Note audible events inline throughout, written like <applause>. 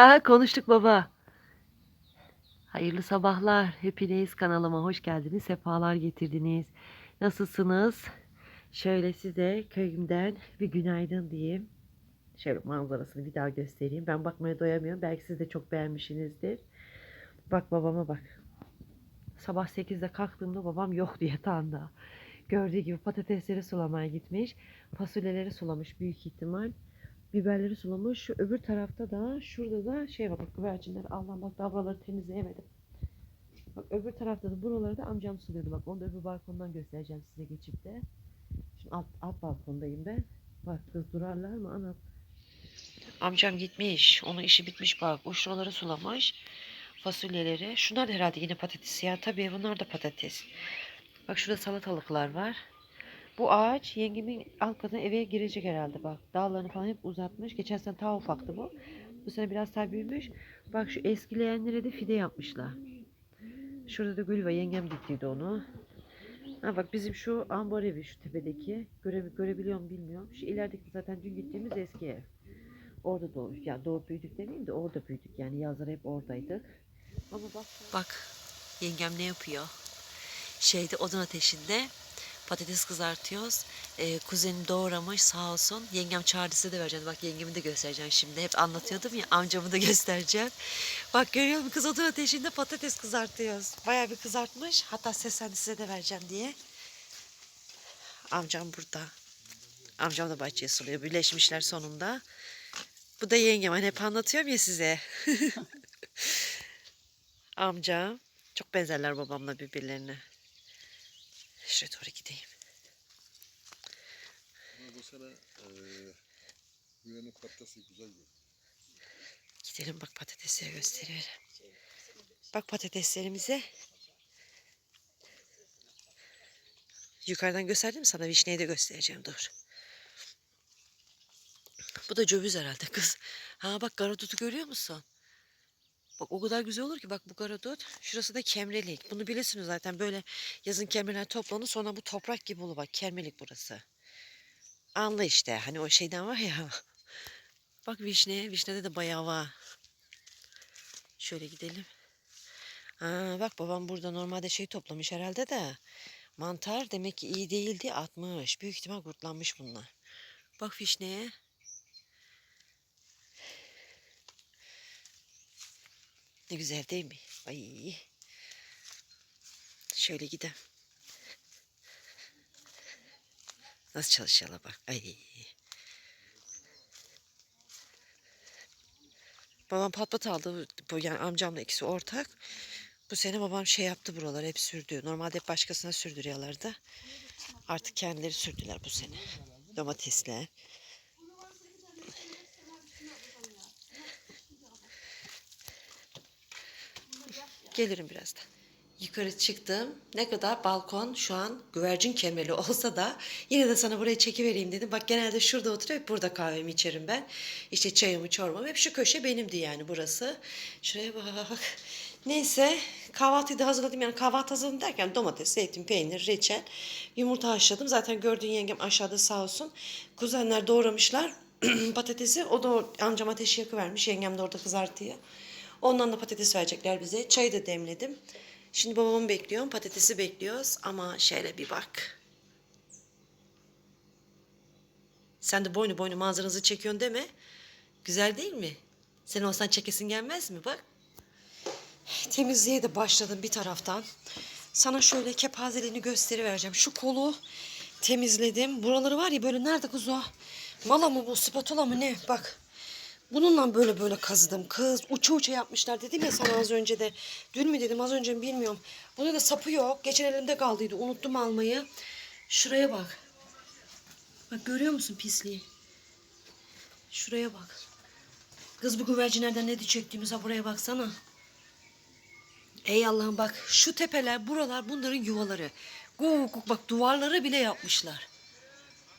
Ha konuştuk baba. Hayırlı sabahlar. Hepiniz kanalıma hoş geldiniz. Sefalar getirdiniz. Nasılsınız? Şöyle size köyümden bir günaydın diyeyim. Şöyle manzarasını bir daha göstereyim. Ben bakmaya doyamıyorum. Belki siz de çok beğenmişsinizdir. Bak babama bak. Sabah 8'de kalktığımda babam yok diye yatağında. Gördüğü gibi patatesleri sulamaya gitmiş. Fasulyeleri sulamış büyük ihtimal. Biberleri sulamış. Şu öbür tarafta da şurada da şey var bak güvercinler. Allah bak daha buraları temizleyemedim. Bak öbür tarafta da buraları da amcam suluyordu. Bak onu da öbür balkondan göstereceğim size geçip de. Şimdi alt, alt balkondayım ben. Bak kız durarlar mı anam. Amcam gitmiş. Onun işi bitmiş bak. O şuraları sulamış. Fasulyeleri. Şunlar da herhalde yine patates ya. Tabii bunlar da patates. Bak şurada salatalıklar var. Bu ağaç yengemin alt katına eve girecek herhalde bak. Dallarını falan hep uzatmış. Geçen sene ta ufaktı bu. Bu sene biraz daha büyümüş. Bak şu eskileyenlere de fide yapmışlar. Şurada da gül var. Yengem diktiydi onu. Ha bak bizim şu ambar evi şu tepedeki. Göre, görebiliyor mu bilmiyorum. Şu ilerideki zaten dün gittiğimiz eski ev. Orada doğmuş. Yani doğup büyüdük demeyeyim de orada büyüdük. Yani yazlar hep oradaydık. Ama bak. Bak yengem ne yapıyor? Şeyde odun ateşinde patates kızartıyoruz. Ee, kuzenim doğramış sağ olsun. Yengem çağırdı size de vereceğim. Bak yengemi de göstereceğim şimdi. Hep anlatıyordum ya amcamı da <laughs> göstereceğim. Bak görüyor musun kız odun ateşinde patates kızartıyoruz. Bayağı bir kızartmış. Hatta seslendi size de vereceğim diye. Amcam burada. Amcam da bahçeye suluyor. Birleşmişler sonunda. Bu da yengem. Hani hep anlatıyorum ya size. <laughs> Amca. Çok benzerler babamla birbirlerine. Şuraya doğru gideyim. Ama bu sene güvenin patatesi güzel gibi. Gidelim bak patatesleri gösteriyorum. Bak patateslerimize. Yukarıdan gösterdim sana vişneyi de göstereceğim dur. Bu da cöbüz herhalde kız. Ha bak garadutu görüyor musun? Bak o kadar güzel olur ki bak bu garadut. Şurası da kemrelik. Bunu bilirsiniz zaten böyle yazın kemreler toplanır sonra bu toprak gibi olur bak kemrelik burası. Anla işte hani o şeyden var ya. <laughs> Bak vişne, vişnede de bayağı var. Şöyle gidelim. Ha, bak babam burada normalde şey toplamış herhalde de. Mantar demek ki iyi değildi atmış. Büyük ihtimal kurtlanmış bunlar. Bak vişneye. Ne güzel değil mi? Ay. Şöyle gidelim. Nasıl çalışıyorlar bak. Ay. Babam pat pat aldı. Bu yani amcamla ikisi ortak. Bu sene babam şey yaptı buralar hep sürdü. Normalde hep başkasına sürdürüyorlardı. Artık kendileri sürdüler bu sene. Domatesler. Gelirim birazdan. Yukarı çıktım. Ne kadar balkon şu an güvercin kemerli olsa da yine de sana buraya çekivereyim dedim. Bak genelde şurada oturup hep burada kahvemi içerim ben. İşte çayımı çorbamı hep şu köşe benimdi yani burası. Şuraya bak. Neyse kahvaltıyı da hazırladım. Yani kahvaltı hazırladım derken domates, zeytin, peynir, reçel, yumurta haşladım. Zaten gördüğün yengem aşağıda sağ olsun. Kuzenler doğramışlar <clears throat> patatesi. O da amcam ateşi yakıvermiş. Yengem de orada kızartıyor. Ondan da patates verecekler bize. Çayı da demledim. Şimdi babamı bekliyorum. Patatesi bekliyoruz. Ama şöyle bir bak. Sen de boynu boynu manzaranızı çekiyorsun deme. Güzel değil mi? Sen olsan çekesin gelmez mi? Bak. Temizliğe de başladım bir taraftan. Sana şöyle kepazeliğini gösterivereceğim. Şu kolu temizledim. Buraları var ya böyle nerede kız o? Mala mı bu spatula mı ne? Bak. Bununla böyle böyle kazıdım. Kız uça uça yapmışlar dedim ya sana az önce de. Dün mü dedim az önce mi bilmiyorum. Bunun da sapı yok. Geçen elimde kaldıydı. Unuttum almayı. Şuraya bak. Bak görüyor musun pisliği? Şuraya bak. Kız bu güvercinlerden ne çektiğimiz ha buraya baksana. Ey Allah'ım bak şu tepeler buralar bunların yuvaları. Guk guk bak duvarları bile yapmışlar.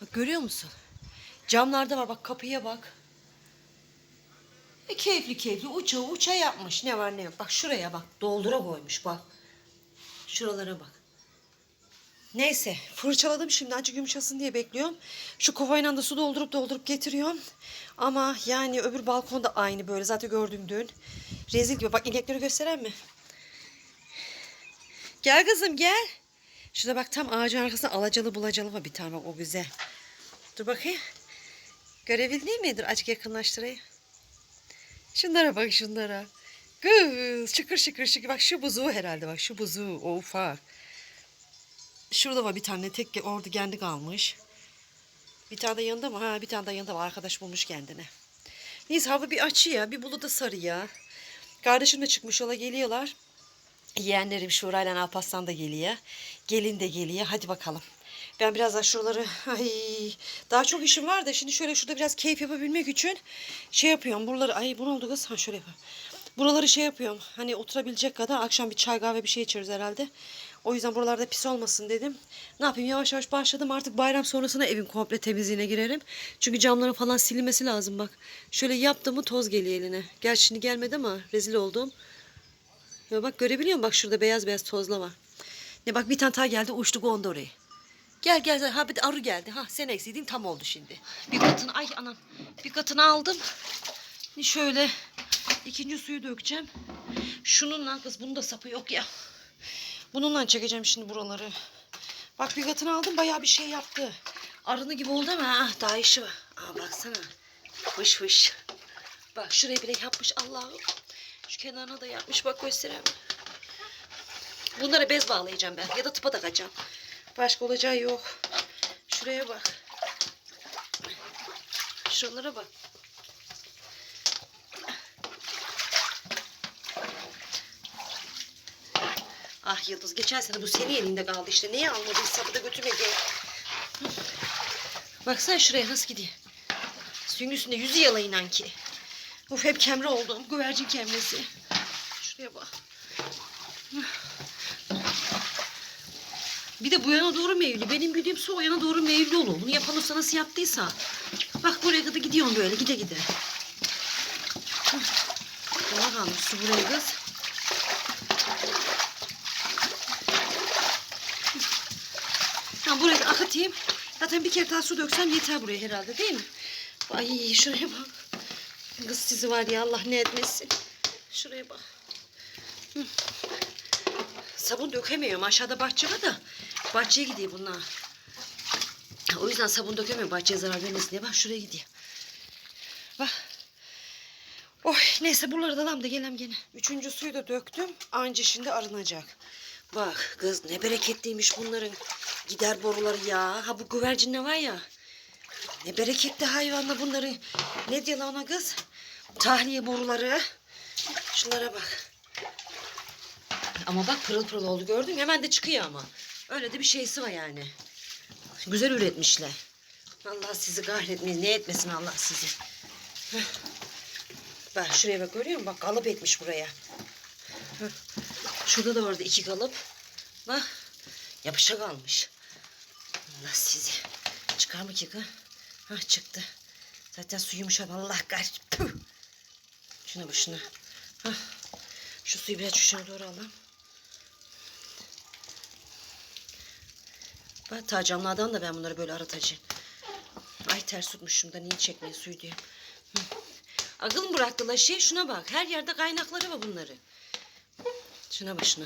Bak görüyor musun? Camlarda var bak kapıya bak. E, keyifli keyifli uça uça yapmış. Ne var ne yok. Bak şuraya bak. Doldura koymuş bak. Şuralara bak. Neyse fırçaladım şimdi acık yumuşasın diye bekliyorum. Şu kovayla da su doldurup doldurup getiriyorum. Ama yani öbür balkonda aynı böyle zaten gördüm dün. Rezil gibi. Bak inekleri gösteren mi? Gel kızım gel. Şurada bak tam ağacın arkasında alacalı bulacalı var bir tane bak o güzel. Dur bakayım. Görebildin midir? Açık yakınlaştırayım. Şunlara bak şunlara. Kız şıkır şıkır şıkır. Bak şu buzu herhalde bak şu buzu o ufak. Şurada var bir tane tek orada kendi kalmış. Bir tane de yanında mı? Ha bir tane de yanında var. Arkadaş bulmuş kendine. Neyse hava bir açı ya. Bir buluda sarı ya. Kardeşim de çıkmış yola geliyorlar. Yeğenlerim Şura ile da geliyor. Gelin de geliyor. Hadi bakalım. Ben biraz daha şuraları ay daha çok işim var da şimdi şöyle şurada biraz keyif yapabilmek için şey yapıyorum. Buraları ay bu ne oldu kız? Ha şöyle yapayım. Buraları şey yapıyorum. Hani oturabilecek kadar akşam bir çay kahve bir şey içeriz herhalde. O yüzden buralarda pis olmasın dedim. Ne yapayım yavaş yavaş başladım. Artık bayram sonrasına evin komple temizliğine girerim. Çünkü camların falan silinmesi lazım bak. Şöyle yaptım mı toz geliyor eline. Gel şimdi gelmedi ama rezil oldum. Ya bak görebiliyor musun? Bak şurada beyaz beyaz tozla var. Ne bak bir tane daha geldi uçtu kondu. Gel gel ha bir de arı geldi. Ha sen eksiydin tam oldu şimdi. Bir katını ay anam. Bir katını aldım. Şöyle ikinci suyu dökeceğim. Şununla kız bunun da sapı yok ya. Bununla çekeceğim şimdi buraları. Bak bir katını aldım bayağı bir şey yaptı. Arını gibi oldu ama ah, daha işi var. Aa baksana. Fış fış. Bak şurayı bile yapmış Allah'ım. Şu kenarına da yapmış bak göstereyim. Bunlara bez bağlayacağım ben ya da tıpa takacağım. Başka olacağı yok. Şuraya bak. Şuralara bak. Ah Yıldız geçen sene bu senin elinde kaldı işte. Niye almadın sapı da götürmedi. Baksana şuraya nasıl gidiyor. Suyun üstünde yüzü yalayınan ki. Of hep kemre oldum. Güvercin kemresi. Şuraya bak. Bir de bu yana doğru meyilli. Benim bildiğim su o yana doğru meyilli olur. Bunu yapan olsa nasıl yaptıysa. Bak buraya kadar gidiyorum böyle gide gide. Bana kalmış su buraya kız. Tamam buraya akıtayım. Zaten bir kere daha su döksem yeter buraya herhalde değil mi? Ay şuraya bak. Kız sizi var ya Allah ne etmesin. Şuraya bak. Hı. Sabun dökemiyorum. Aşağıda bahçe var da. Bahçeye gidiyor bunlar. O yüzden sabun dökemiyorum. Bahçeye zarar vermesin diye. Bak şuraya gidiyor. Bak. Oy neyse buraları da da gelem gene. Üçüncü suyu da döktüm. Anca şimdi arınacak. Bak kız ne bereketliymiş bunların gider boruları ya. Ha bu güvercin ne var ya. Ne bereketli hayvanla bunların. Ne diyor lan ona kız? Tahliye boruları. Şunlara bak. Ama bak pırıl pırıl oldu gördün mü? Hemen de çıkıyor ama. Öyle de bir şeysi var yani. Güzel üretmişler. Allah sizi kahretmeyin. Ne etmesin Allah sizi. Heh. Bak şuraya bak görüyor musun? Bak kalıp etmiş buraya. Heh. Şurada da vardı iki kalıp. Bak yapışa kalmış. Allah sizi. Çıkar mı ki kız? Hah çıktı. Zaten su yumuşak. Allah kahretsin. Şuna bak şuna. Hah. Şu suyu biraz şuraya doğru alalım. Bak ta camlardan da ben bunları böyle aratacağım. Ay ters tutmuşum da niye çekmeyin suyu diye. Hı. Akıl mı bıraktılar şey şuna bak. Her yerde kaynakları var bunları. Şuna bak şuna.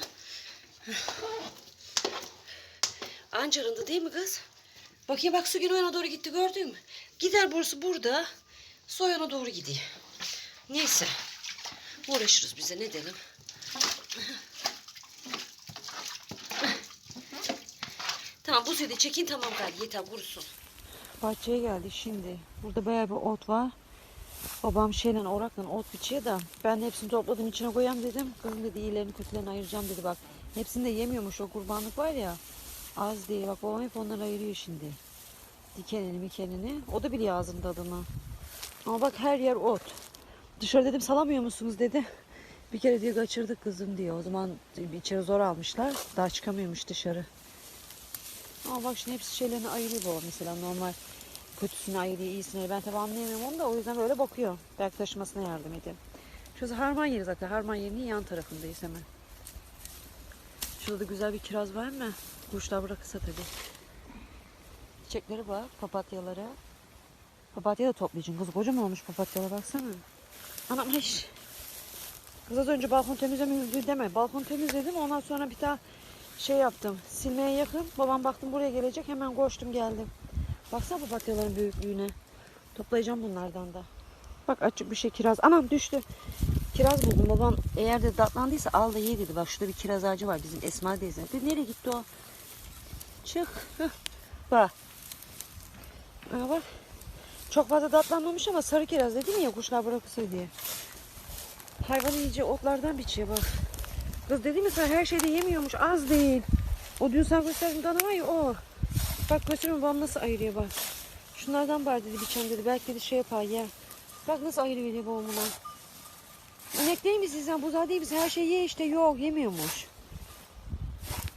Heh. Anca arındı değil mi kız? Bakayım bak su yine yana doğru gitti gördün mü? Gider borusu burada. Su o yana doğru gidiyor. Neyse. Uğraşırız bize ne dedim. Tamam bu da çekin tamam galiba yeter kurusun. Bahçeye geldik şimdi. Burada bayağı bir ot var. Babam şeyle orakla ot biçiyor da ben hepsini topladım içine koyayım dedim. Kızım dedi iyilerini kötülerini ayıracağım dedi bak. Hepsini de yemiyormuş o kurbanlık var ya. Az değil bak babam hep onları ayırıyor şimdi. Dikenini mikenini. O da biliyor ağzının tadını. Ama bak her yer ot. Dışarı dedim salamıyor musunuz dedi. Bir kere diyor kaçırdık kızım diyor. O zaman içeri zor almışlar. Daha çıkamıyormuş dışarı. Ama bak şimdi hepsi şeylerini ayırıyor mesela normal kötüsünü ayırıyor iyisini. Ben tabi anlayamıyorum onu da o yüzden böyle bakıyor. Belki taşımasına yardım edeyim. Şurası harman yeri zaten. Harman yerinin yan tarafındayız hemen. Şurada da güzel bir kiraz var mı? Kuşlar bırakırsa tabii. Çiçekleri bak, papatyalara. Papatya da toplayacaksın. Kız kocaman olmuş papatyalar baksana. Anam hiç. Kız az önce balkon temizlemiyoruz deme. Balkon temizledim ondan sonra bir daha şey yaptım. Silmeye yakın. Babam baktım buraya gelecek. Hemen koştum geldim. Baksana papatyaların büyüklüğüne. Toplayacağım bunlardan da. Bak açık bir şey kiraz. Anam düştü. Kiraz buldum. Babam eğer de datlandıysa al da ye dedi. Bak şurada bir kiraz ağacı var bizim Esma teyze. Dedi, nereye gitti o? Çık. Hıh. Bak. Aa, bak. Çok fazla datlanmamış ama sarı kiraz dedim ya kuşlar bırakırsa diye. Hayvan iyice otlardan biçiyor bak. Kız dedim ya sen her şeyde yemiyormuş az değil. O dün sen gösterdin dana var ya o. Bak götürün babam nasıl ayırıyor bak. Şunlardan bari dedi biçem dedi. Belki dedi şey yapar ya. Bak nasıl ayırıyor diye babam. İnek değil misin sen? Buzağı değil misin? Her şeyi ye işte. Yok yemiyormuş.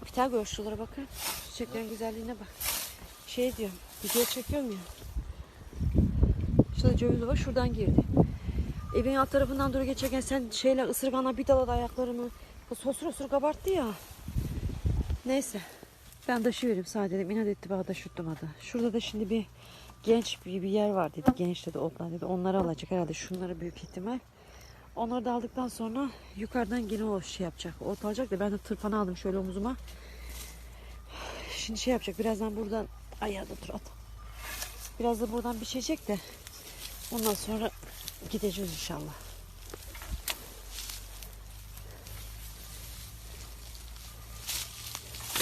Bir tane gör şuralara bakın. Çiçeklerin güzelliğine bak. Şey diyorum. Video çekiyorum ya. Şurada ceviz var. Şuradan girdi. Evin alt tarafından doğru geçerken sen şeyle ısırganla bir daladı ayaklarımı. Kız Osur osur kabarttı ya. Neyse. Ben taşıyorum sadece. İnat etti bana taşıttım adı. Şurada da şimdi bir genç bir, bir yer var dedi. Genç dedi otlar dedi. Onları alacak herhalde. Şunları büyük ihtimal. Onları da aldıktan sonra yukarıdan yine o şey yapacak. Ot alacak da ben de tırpanı aldım şöyle omuzuma. Şimdi şey yapacak. Birazdan buradan ayağda dur at. Biraz da buradan biçecek de ondan sonra gideceğiz inşallah.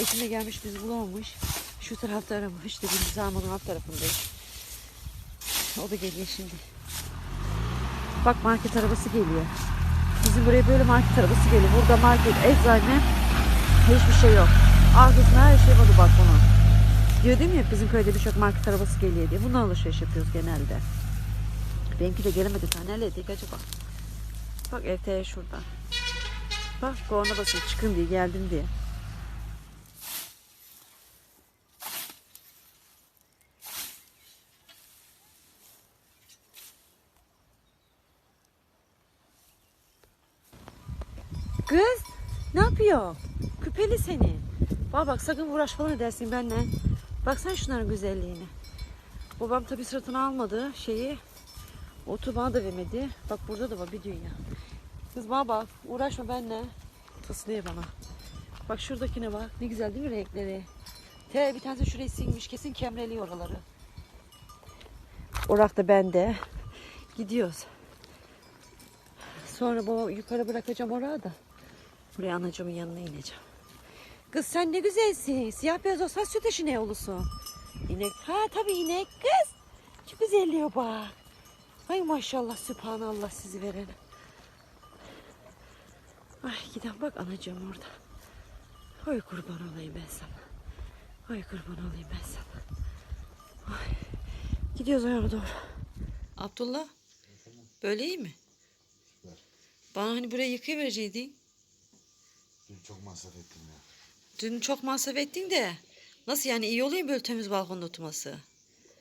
Eşim de gelmiş bizi bulamamış. Şu tarafta aramış. Dedim biz Alman'ın alt tarafındayız. O da geliyor şimdi. Bak market arabası geliyor. Bizim buraya böyle market arabası geliyor. Burada market, eczane hiçbir şey yok. Arkasında her şey var bak bunu. Diyor değil mi bizim köyde birçok market arabası geliyor diye. Bundan alışveriş yapıyoruz genelde. Benimki de gelemedi. Sen nereye dik acaba? Bak ET'ye şurada. Bak korna basıyor çıkın diye geldim diye. Kız ne yapıyor? Küpeli seni. Bak bak sakın uğraş falan edersin benimle. Baksana şunların güzelliğine. Babam tabi sırtına almadı şeyi. Otu bana da vermedi. Bak burada da var bir dünya. Kız bana bak uğraşma benimle. Tıslıyor bana. Bak şuradakine bak. Ne güzel değil mi renkleri? Te bir tanesi şurayı silmiş. Kesin kemreliyor oraları. Orak da bende. Gidiyoruz. Sonra baba yukarı bırakacağım oraya da. Buraya anacığımın yanına ineceğim. Kız sen ne güzelsin. Siyah beyaz olsa süt eşi ne olursun. İnek. Ha tabii inek kız. Şu güzelliğe bak. Ay maşallah sübhanallah sizi verene. Ay giden bak anacığım orada. Ay kurban olayım ben sana. Ay kurban olayım ben sana. Ay. Gidiyoruz oraya doğru. Abdullah. Böyle iyi mi? Bana hani burayı yıkayıvereceydin. Dün çok masraf ettim ya. Dün çok masraf ettin de. Nasıl yani iyi oluyor mu böyle temiz balkonda oturması?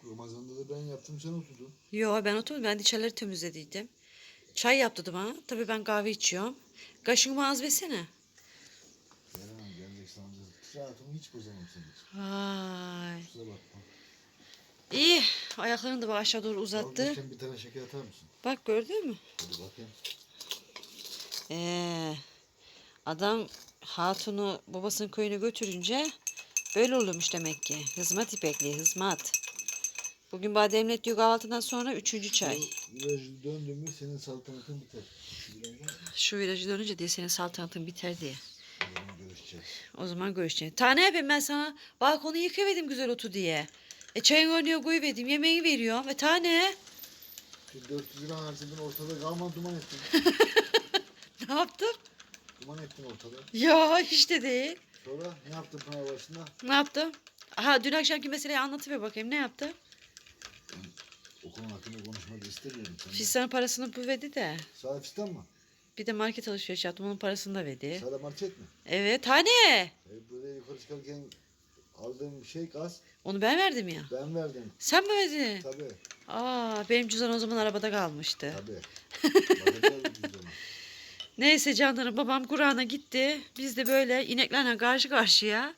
Ramazan'da da ben yaptım sen oturdun. Yo ben oturmadım. Ben içerileri temizlediydim. Çay yaptı bana. Tabii ben kahve içiyorum. Kaşığımı az versene. Gelemem geleceksin amca. Rahatımı hiç bozamam senin için. Vay. Kusura bakma. İyi. Ayaklarını da aşağı doğru uzattı. Almışken bir tane şeker atar mısın? Bak gördün mü? Hadi bakayım. Ee, adam hatunu babasının köyüne götürünce böyle olurmuş demek ki. Hizmet ipekli, hizmet. Bugün bademlet diyor kahvaltıdan sonra üçüncü çay. Virajı döndün mü senin saltanatın biter. Şu virajı dönünce diye senin saltanatın biter diye. o zaman görüşeceğiz. O zaman görüşeceğiz. Tane yapayım ben sana. Balkonu yıkaverdim güzel otu diye. E çayın önüne koyuverdim. Yemeği veriyorum. Ve tane. Şu 400 lira harcadın ortada kalma duman ettin. <laughs> Ne yaptım? Duman ettin ortada. Ya işte değil. Sonra ne yaptın Pınar başında? Ne yaptım? Aha dün akşamki meseleyi anlatıver bakayım. Ne yaptım? Okulun hakkında konuşmak istemiyorum senden. Fistanın parasını bu verdi de. Sağ fistan mı? Bir de market alışveriş yaptım. Onun parasını da verdi. Sağda market mi? Evet tane. E, buraya yukarı çıkarken aldığım şey gaz Onu ben verdim ya. ben verdim. Sen mi verdin? Tabii Aa benim cüzdan o zaman arabada kalmıştı. tabii. <laughs> Bakacağız. Neyse canlarım babam Kur'an'a gitti. Biz de böyle ineklerle karşı karşıya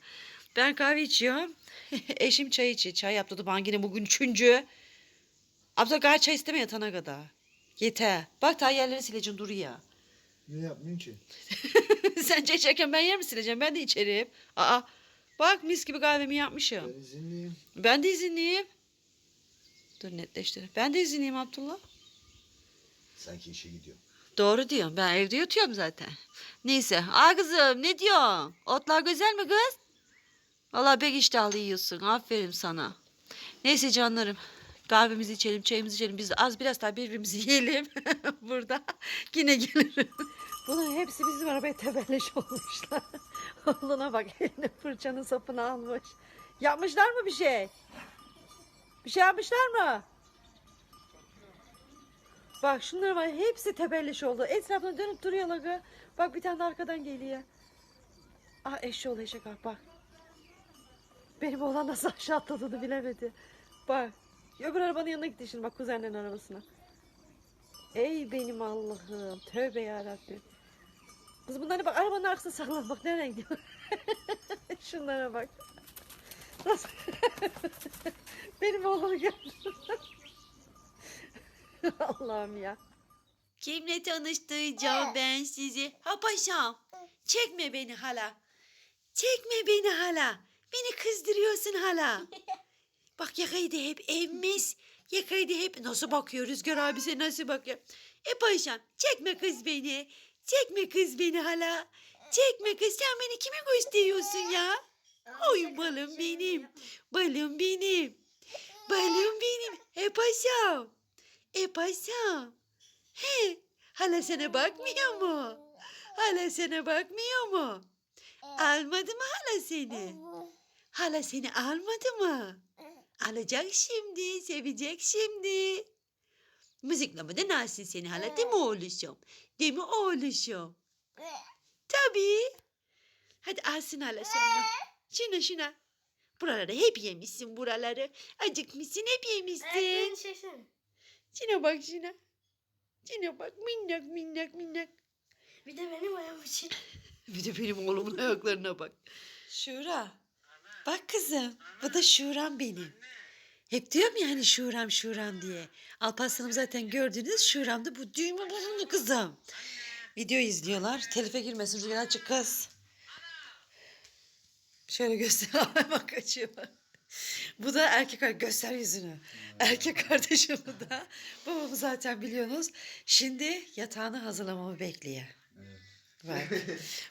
Ben kahve içiyorum. <laughs> Eşim çay içiyor. Çay yaptı bana yine bugün üçüncü. Abla gayet çay isteme yatana kadar. Yeter. Bak ta yerleri sileceğim duruyor. Ne yapmayın ki? <laughs> Sen çay içerken ben yer mi sileceğim? Ben de içerim. Aa, bak mis gibi kahvemi yapmışım. Ben izinliyim. Ben de izinliyim. Dur netleştir. Ben de izinliyim Abdullah. Sanki işe gidiyorum. Doğru diyorsun. Ben evde yatıyorum zaten. Neyse. Aa kızım ne diyorsun? Otlar güzel mi kız? Vallahi pek iştahlı yiyorsun. Aferin sana. Neyse canlarım. Kahvemizi içelim, çayımızı içelim. Biz az biraz daha birbirimizi <laughs> yiyelim. Burada. Yine gelirim. Bunların hepsi bizim arabaya tebelleş olmuşlar. <laughs> Oğluna bak eline fırçanın sapını almış. Yapmışlar mı bir şey? Bir şey yapmışlar mı? Bak şunlar var hepsi tebelleş oldu. Etrafına dönüp duruyorlar. Bak bir tane arkadan geliyor. Ah eşşoğlu eşek bak bak. Benim oğlan nasıl aşağı atladığını bilemedi. Bak. Öbür arabanın yanına gitti şimdi bak kuzenlerin arabasına. Ey benim Allah'ım. Tövbe yarabbim. Kız bunlara bak arabanın arkasına saklan bak nereye gidiyor. <laughs> Şunlara bak. Nasıl? <laughs> benim oğlanı gördüm. <laughs> Allah'ım ya. Kimle tanıştıracağım ben sizi? Ha paşam. Çekme beni hala. Çekme beni hala. Beni kızdırıyorsun hala. <laughs> Bak yakayı da hep emmiş. Yakayı da hep nasıl bakıyor Rüzgar abisi nasıl bakıyor. E paşam çekme kız beni. Çekme kız beni hala. Çekme kız sen beni kime gösteriyorsun ya? Oy balım benim. Balım benim. Balım benim. E paşam. E paşam. He, hala sana bakmıyor mu? Hala sana bakmıyor mu? Almadı mı hala seni? Hala seni almadı mı? Alacak şimdi, sevecek şimdi. Müzikle de nasıl seni hala değil mi oğluşum? Değil mi oğluşum? Tabii. Hadi alsın hala sonra. Şuna şuna. Buraları hep yemişsin buraları. Acıkmışsın hep yemişsin. Şuna bak şuna. Şuna bak minnak minnak minnak. Bir de benim ayağım için. <laughs> Bir de benim oğlumun ayaklarına bak. Şura. Bak kızım. Bu da Şuram benim. Hep diyorum ya hani Şuram Şuram diye. Alparslan'ım zaten gördünüz. Şuram da bu düğme burunlu kızım. Video izliyorlar. Telife girmesin. Rüzgar açık kız. Şöyle göster. <laughs> Bak kaçıyor. <laughs> Bu da erkek göster yüzünü. Erkek kardeşim bu da. Babamı zaten biliyorsunuz. Şimdi yatağını hazırlamamı bekliyor. Evet. Bak.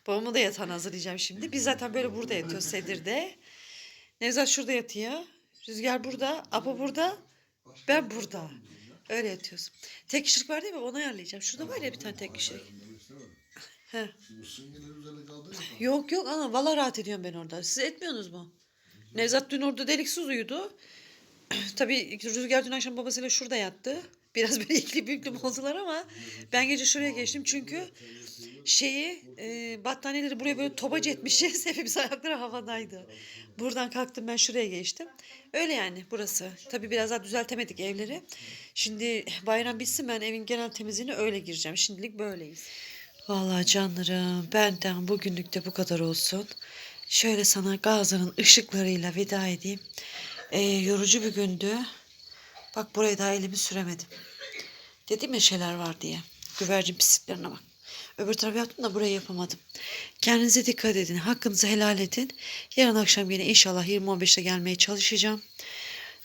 Babamı da yatağını hazırlayacağım şimdi. Biz zaten böyle burada yatıyoruz Sedir'de. Nevzat şurada yatıyor. Rüzgar burada. Apo burada. Ben burada. Öyle yatıyoruz. Tek kişilik var değil mi? Onu ayarlayacağım. Şurada var ya bir tane tek kişilik. He. Yok yok ana valla rahat ediyorum ben orada. Siz etmiyorsunuz mu? Nevzat dün orada deliksiz uyudu. <clears throat> Tabii Rüzgar dün akşam babasıyla şurada yattı. Biraz <laughs> böyle ikili büklüm oldular ama ben gece şuraya geçtim çünkü şeyi e, battaniyeleri buraya böyle tobacı etmişiz. <laughs> Hepimiz ayakları havadaydı. Buradan kalktım ben şuraya geçtim. Öyle yani burası. Tabii biraz daha düzeltemedik evleri. Şimdi bayram bitsin ben evin genel temizliğine öyle gireceğim. Şimdilik böyleyiz. Vallahi canlarım benden bugünlük de bu kadar olsun. Şöyle sana Gazan'ın ışıklarıyla veda edeyim. Ee, yorucu bir gündü. Bak buraya daha elimi süremedim. Dedim ya şeyler var diye. Güvercin pisliklerine bak. Öbür tarafa yaptım da buraya yapamadım. Kendinize dikkat edin. Hakkınızı helal edin. Yarın akşam yine inşallah 20-15'te gelmeye çalışacağım.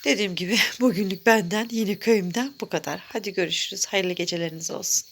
Dediğim gibi <laughs> bugünlük benden yine köyümden bu kadar. Hadi görüşürüz. Hayırlı geceleriniz olsun.